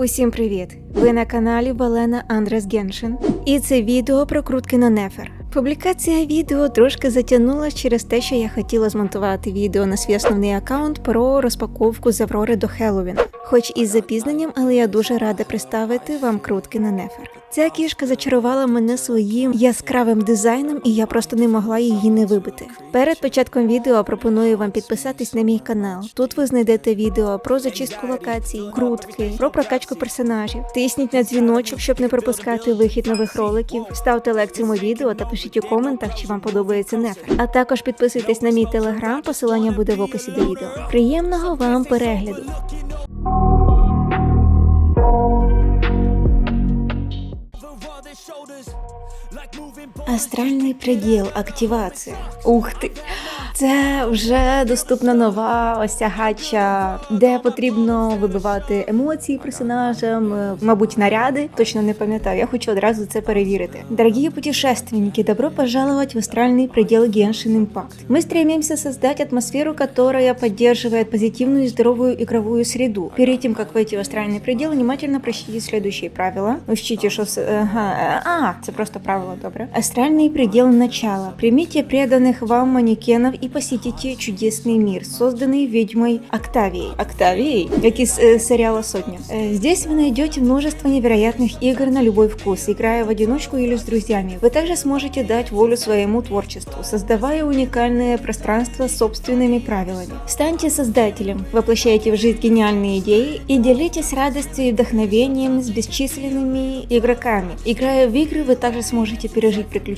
Усім привіт! Ви на каналі Валена Андрес Геншин, і це відео про крутки на Нефер. Публікація відео трошки затягнула через те, що я хотіла змонтувати відео на свій основний аккаунт про розпаковку з Аврори до Хеллоуіна. Хоч із запізненням, але я дуже рада представити вам крутки на Нефер. Ця кішка зачарувала мене своїм яскравим дизайном, і я просто не могла її не вибити. Перед початком відео пропоную вам підписатись на мій канал. Тут ви знайдете відео про зачистку локацій, крутки, про прокачку персонажів. Тисніть на дзвіночок, щоб не пропускати вихід нових роликів. Ставте лайк цьому відео та пишіть у коментах, чи вам подобається нефер. А також підписуйтесь на мій телеграм, посилання буде в описі до відео. Приємного вам перегляду! Астральний приділ, активація. Ух ти! Це вже доступна нова ось ця гача, де потрібно вибивати емоції персонажам, е, мабуть, наряди. Точно не пам'ятаю. Я хочу одразу це перевірити. Дорогие путешественники, добро пожаловать в астральный предел Genshin Impact. Мы стремимся создать атмосферу, которая поддерживает позитивную и здоровую игровую среду. Перед тем, как войти в астральный предел, внимательно прочтите следующие правила. Учтите, что... с- Ага, е, а, це просто правило, добре. Астральный предел начала. Примите преданных вам манекенов и посетите чудесный мир, созданный ведьмой Октавией. Октавией? Как из э, сериала «Сотня». Э, здесь вы найдете множество невероятных игр на любой вкус, играя в одиночку или с друзьями. Вы также сможете дать волю своему творчеству, создавая уникальное пространство с собственными правилами. Станьте создателем, воплощайте в жизнь гениальные идеи и делитесь радостью и вдохновением с бесчисленными игроками. Играя в игры, вы также сможете пережить приключения,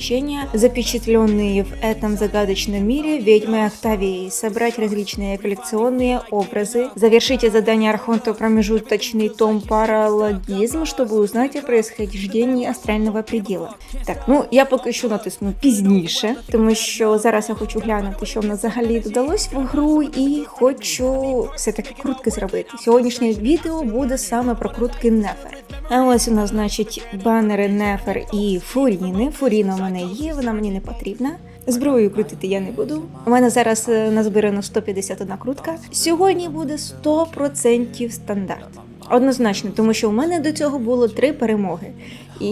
запечатленные в этом загадочном мире ведьмы Октавии, собрать различные коллекционные образы, завершите задание Архонта промежуточный том паралогизм, чтобы узнать о происхождении астрального предела. Так, ну я поки що натисну пізніше, тому що зараз я хочу глянути, що в нас взагалі додалось в гру, і хочу все-таки крутки зробити. Сьогоднішнє відео буде саме про крутки Нефер. А ось у нас, значить, банери Нефер і Фуріни. Фуріна у мене є, вона мені не потрібна. Зброю крутити я не буду. У мене зараз е, назбирано 151 крутка. Сьогодні буде 100% стандарт. Однозначно, тому що у мене до цього було три перемоги. І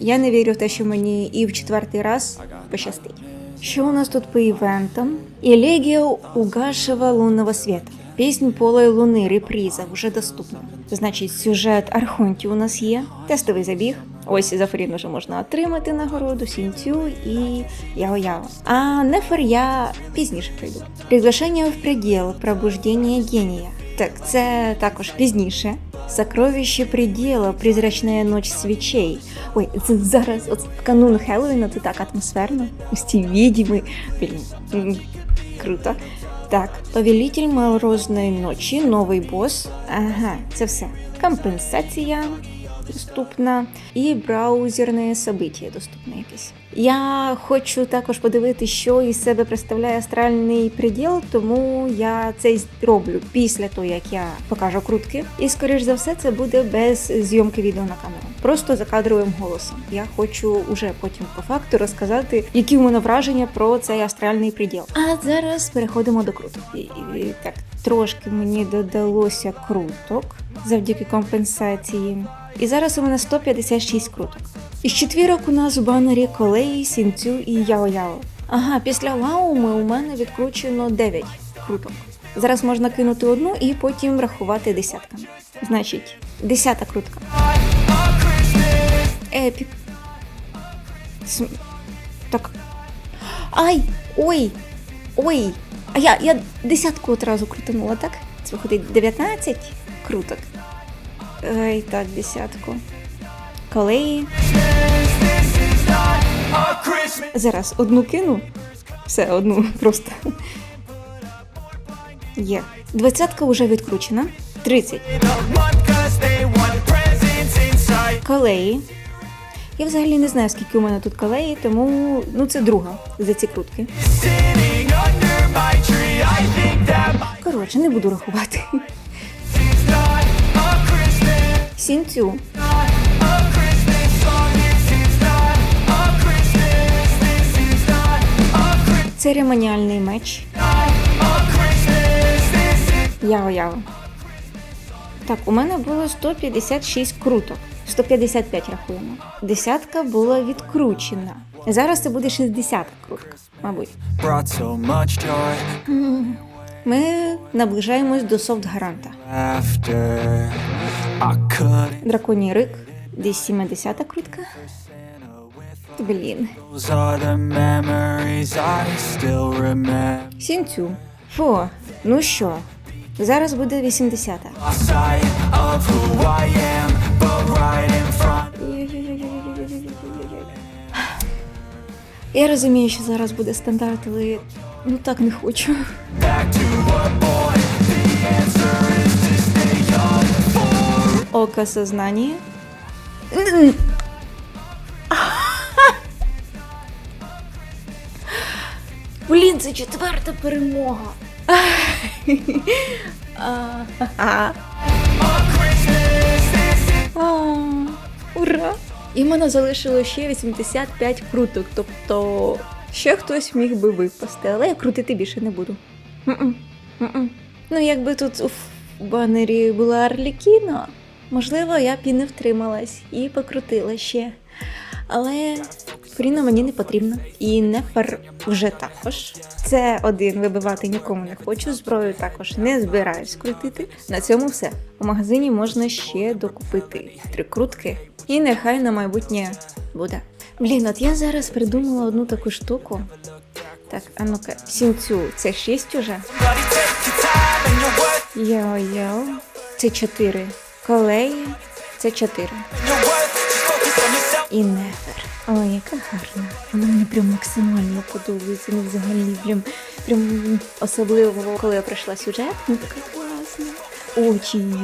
я не вірю в те, що мені і в четвертий раз пощастить. Що у нас тут по івентам? Елегія угашего лунного света. Піснь полої луни, реприза, вже доступна. Значить, сюжет Архонті у нас є, тестовий забіг. Ось за Форін вже можна отримати нагороду, сінцю і яо-яо. А Нефер я пізніше прийду. Приглашення в предел, пробуждення генія. Так, це також пізніше. Сокровище предела, призрачная ночь свічей. Ой, це зараз от в канун Хеллоуіна, це так атмосферно. Ось ці відьми. Блін, круто. Так, повелитель морозної ночі, новий бос. Ага, це все. Компенсація доступна і браузерне собиття доступне якесь. Я хочу також подивитися, що із себе представляє астральний приділ, тому я це зроблю після того, як я покажу крутки. І скоріш за все, це буде без зйомки відео на камеру. Просто за кадровим голосом. Я хочу уже потім по факту розказати, які в мене враження про цей астральний приділ. А зараз переходимо до круток. І, і, так, трошки мені додалося круток завдяки компенсації. І зараз у мене 156 круток. Із четвірок у нас у банері Колеї, Сінцю і Яо-Яо. Ага, після Лауми у мене відкручено 9 круток. Зараз можна кинути одну і потім рахувати десятками. Значить, десята крутка. Епік. См... Так. Ай! Ой! Ой! А я, я десятку одразу крутанула, так? Це виходить 19 круток. Ай, так, десятку. Колеї. Зараз одну кину. Все, одну просто. Є. Двадцятка вже відкручена. 30. Колеї. Я взагалі не знаю, скільки у мене тут колеї, тому ну це друга за ці крутки. Коротше, не буду рахувати. Сінцю. Церемоніальний меч. Яо-яо. Так, у мене було 156 круток. 155 рахуємо. Десятка була відкручена. Зараз це буде 60 крутка, мабуть. Ми наближаємось до I couldn't Драконій рик, десь 70 крутка. Блін. Сінцю. Фу, ну що, зараз буде 80. lost sight of who I am but right in front Я розумію, що зараз буде стандарт, але ну так не хочу. Око сознання. Блін, це четверта перемога. Ура! І мене залишило ще 85 круток, тобто ще хтось міг би випасти, але я крутити більше не буду. Ну, якби тут у банері була Арлікіна, можливо, я б і не втрималась і покрутила ще. Але Фріна мені не потрібна. І Нефер вже також. Це один вибивати нікому не хочу. Зброю також не збираюсь крутити. На цьому все. У магазині можна ще докупити три крутки. І нехай на майбутнє буде. Блін, от я зараз придумала одну таку штуку. Так, а ну-ка, сінцю, це 6 уже. Йо-йо. Це 4. Колеї, це 4. your worth just focus on yourself І нефер. Ой, яка гарна. Вона мені прям максимально подобається. Ну, взагалі, прям, прям особливо, коли я пройшла сюжет, ну така. Очі їй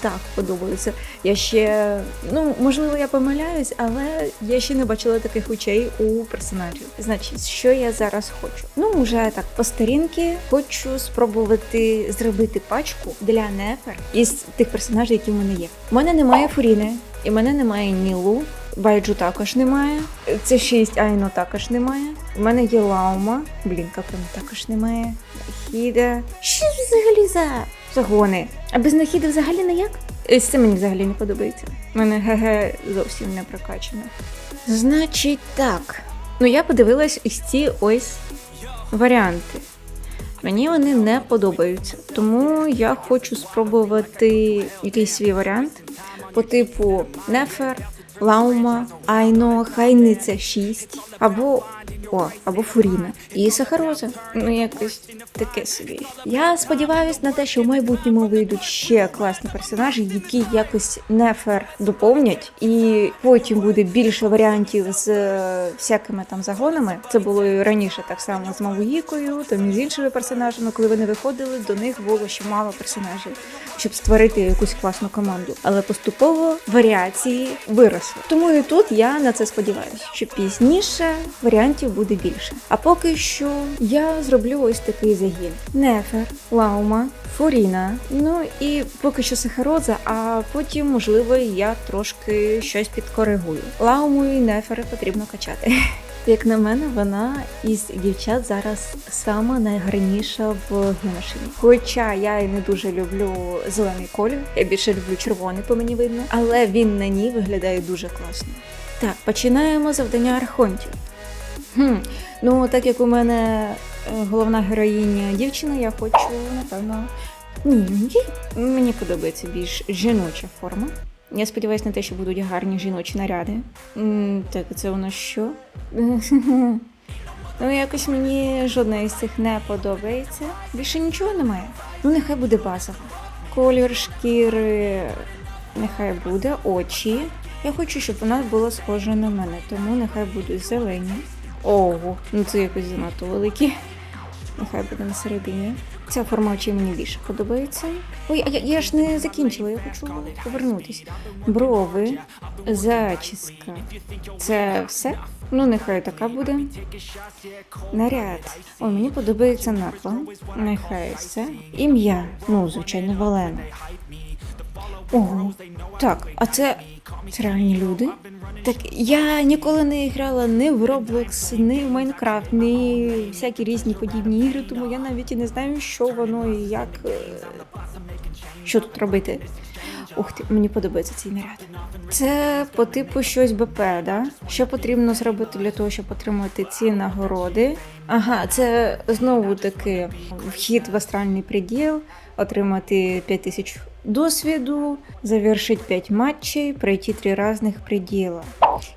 так подобаються. Я ще, ну можливо, я помиляюсь, але я ще не бачила таких очей у персонажів. Значить, що я зараз хочу? Ну, вже так по старінки хочу спробувати зробити пачку для Нефер із тих персонажів, які в мене є. У мене немає Фуріни, і в мене немає Нілу. Байджу також немає. Це 6 Айно також немає. У мене є Лаума. Блін, Капрана також немає. Нахіда. Що взагалі за загони? А без Нахіди взагалі ніяк? Е, Це мені взагалі не подобається. У мене ГГ зовсім не прокачано. Значить так. Ну я подивилась ось ці ось варіанти. Мені вони не подобаються, тому я хочу спробувати якийсь свій варіант по типу Нефер, Лаума, Айно, Хайниця 6, або о, або Фуріна і Сахароза. Ну якось таке собі. Я сподіваюся на те, що в майбутньому вийдуть ще класні персонажі, які якось Нефер доповнять, і потім буде більше варіантів з е, всякими там загонами. Це було і раніше так само з Мавуїкою, там і з іншими персонажами. Коли вони виходили, до них було ще мало персонажів, щоб створити якусь класну команду. Але поступово варіації виросли. Тому і тут я на це сподіваюся, що пізніше варіантів буде більше. А поки що я зроблю ось такий загін: Нефер, Лаума, Фуріна. Ну і поки що Сахароза, а потім, можливо, я трошки щось підкоригую. Лауму і Нефери потрібно качати. Як на мене, вона із дівчат зараз сама найгарніша в Гюношині. Хоча я і не дуже люблю зелений колір, я більше люблю червоний, по мені видно, але він на ній виглядає дуже класно. Так, починаємо завдання архонтів. Хм, ну так як у мене е, головна героїня дівчина, я хочу, напевно. Ні, мені, подобається більш жіноча форма. Я сподіваюся на те, що будуть гарні жіночі наряди. Так, це нас що? Ну, якось мені жодна із цих не подобається. Більше нічого немає. Ну, нехай буде базово. Колір шкіри, нехай буде очі. Я хочу, щоб вона була схожа на мене, тому нехай будуть зелені. Ого, ну це якось занадто великі. Нехай буде на середині. Ця форма очей мені більше подобається. Ой, я, я ж не закінчила, я хочу повернутися. Брови, зачіска. Це все? Ну, нехай така буде. Наряд. Ой, мені подобається наклон. Нехай все. Ім'я. Ну, звичайно, Валена. Ого. Так, а це. Це реальні люди? Так я ніколи не грала ні в Roblox, ні в Майнкрафт, ні всякі різні подібні ігри, тому я навіть і не знаю, що воно і як. е, Що тут робити. Ух ти, мені подобається цей наряд. Це по типу щось БП, да? Що потрібно зробити для того, щоб отримати ці нагороди? Ага, це знову таки вхід в астральний приділ, отримати 5000 досвіду, завершити 5 матчей, пройти 3 різних приділа.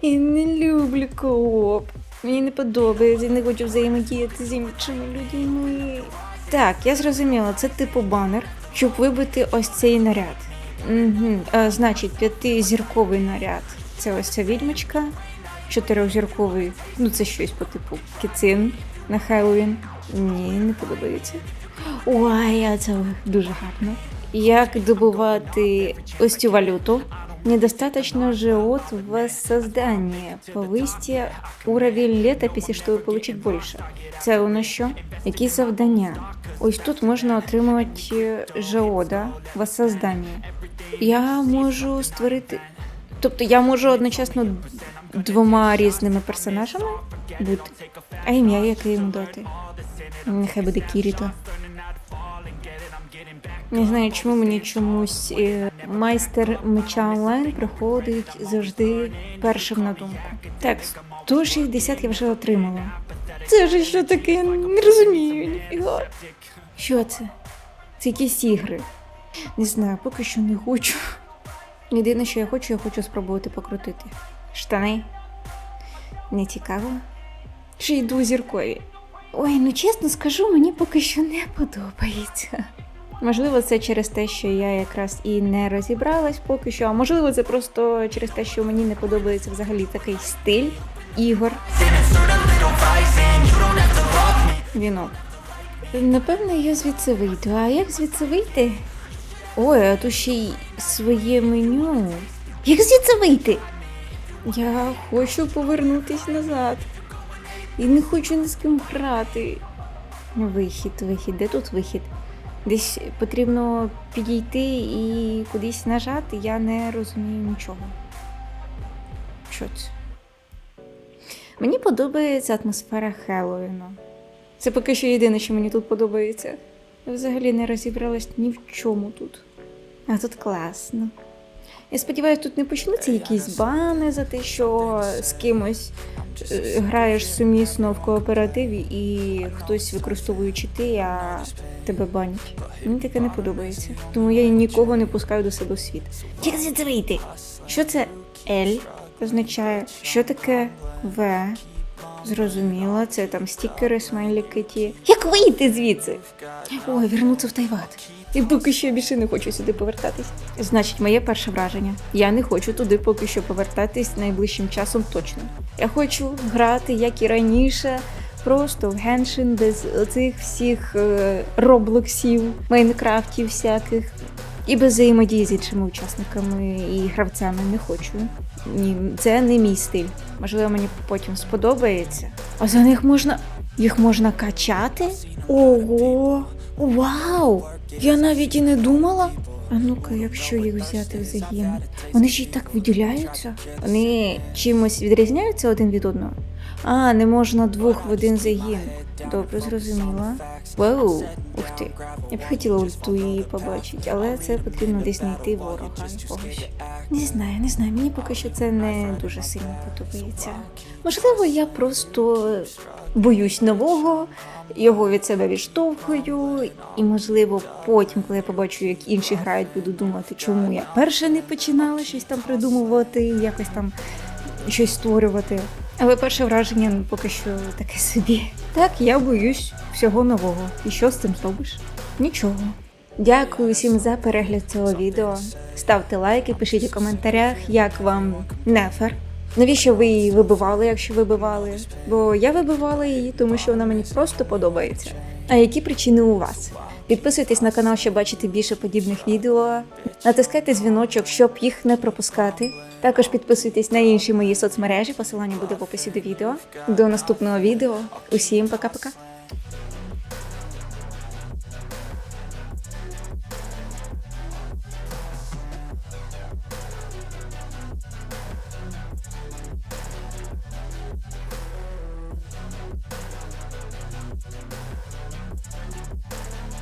І не люблю кооп. Мені не подобається, я не хочу взаємодіяти з іншими людьми. Так, я зрозуміла, це типу банер, щоб вибити ось цей наряд. Угу. А, значить, п'ятизірковий наряд. Це ось ця відьмочка. Чотирьохзірковий, ну це щось по типу кицин на Хеллоуін. Ні, не подобається. А це дуже гарно. Як добувати ось цю валюту? Недостаточно же от воссоздания. Повысьте уровень летописи, щоб получить більше. Це у нас що? Які завдання? Ось тут можна отримати ЖО, да? Воссоздання. Я можу створити. Тобто я можу одночасно двома різними персонажами бути. А ім'я яке йому дати? Нехай буде Кіріто. Не знаю, чому мені чомусь е, майстер меча онлайн приходить завжди першим на думку. Так, 160 я вже отримала. Це ж що таке? Не розумію, ніфіга. Що це? Це якісь ігри. Не знаю, поки що не хочу. Єдине, що я хочу, я хочу спробувати покрутити. Штани. Не цікаво. Чи йду зіркові. Ой, ну чесно скажу, мені поки що не подобається. Можливо, це через те, що я якраз і не розібралась поки що, а можливо, це просто через те, що мені не подобається взагалі такий стиль ігор. Вінок. Напевно, я звідси вийду. А як звідси вийти? Ой, а тут ще й своє меню. Як звідси вийти? Я хочу повернутись назад. І не хочу ні з ким грати. Вихід, вихід. Де тут вихід? Десь потрібно підійти і кудись нажати, я не розумію нічого. Що це? Мені подобається атмосфера Хеллоуіну. Це поки що єдине, що мені тут подобається. Я взагалі не розібралась ні в чому тут. А тут класно. Я сподіваюся, тут не почнуться якісь бани за те, що з кимось е, граєш сумісно в кооперативі і хтось використовує чити, а тебе банять. Мені таке не подобається. Тому я нікого не пускаю до себе в світ. Як звідси вийти? Що це L означає? Що таке В? Зрозуміло, це там стікери, смайлики ті. Як вийти звідси? Ой, вернуться в Тайват. І поки що я більше не хочу сюди повертатись. Значить, моє перше враження. Я не хочу туди поки що повертатись найближчим часом точно. Я хочу грати, як і раніше, просто в геншин без цих всіх е, роблоксів, майнкрафтів всяких. І без взаємодії з іншими учасниками і гравцями не хочу. Ні, це не мій стиль. Можливо, мені потім сподобається. А за них можна. Їх можна качати? Ого! Вау! Я навіть і не думала. А ну-ка, якщо їх взяти в загін, вони ж і так виділяються. Вони чимось відрізняються один від одного. А, не можна двох в один загін. Добре, зрозуміла. Вау, ух ти. Я б хотіла ульту її побачити, але це потрібно десь знайти ворога якогось. Не знаю, не знаю. Мені поки що це не дуже сильно подобається. Можливо, я просто боюсь нового, його від себе відштовхую, і, можливо, потім, коли я побачу, як інші грають, буду думати, чому я перше не починала щось там придумувати, якось там щось створювати. Але перше враження ну, поки що таке собі. Так, я боюсь всього нового. І що з цим зробиш? Нічого. Дякую всім за перегляд цього відео. Ставте лайки, пишіть у коментарях, як вам нефер. Навіщо ви її вибивали, якщо вибивали? Бо я вибивала її, тому що вона мені просто подобається. А які причини у вас? Підписуйтесь на канал, щоб бачити більше подібних відео. Натискайте дзвіночок, щоб їх не пропускати. Також підписуйтесь на інші мої соцмережі, посилання буде в описі до відео. До наступного відео. Усім пока-пока.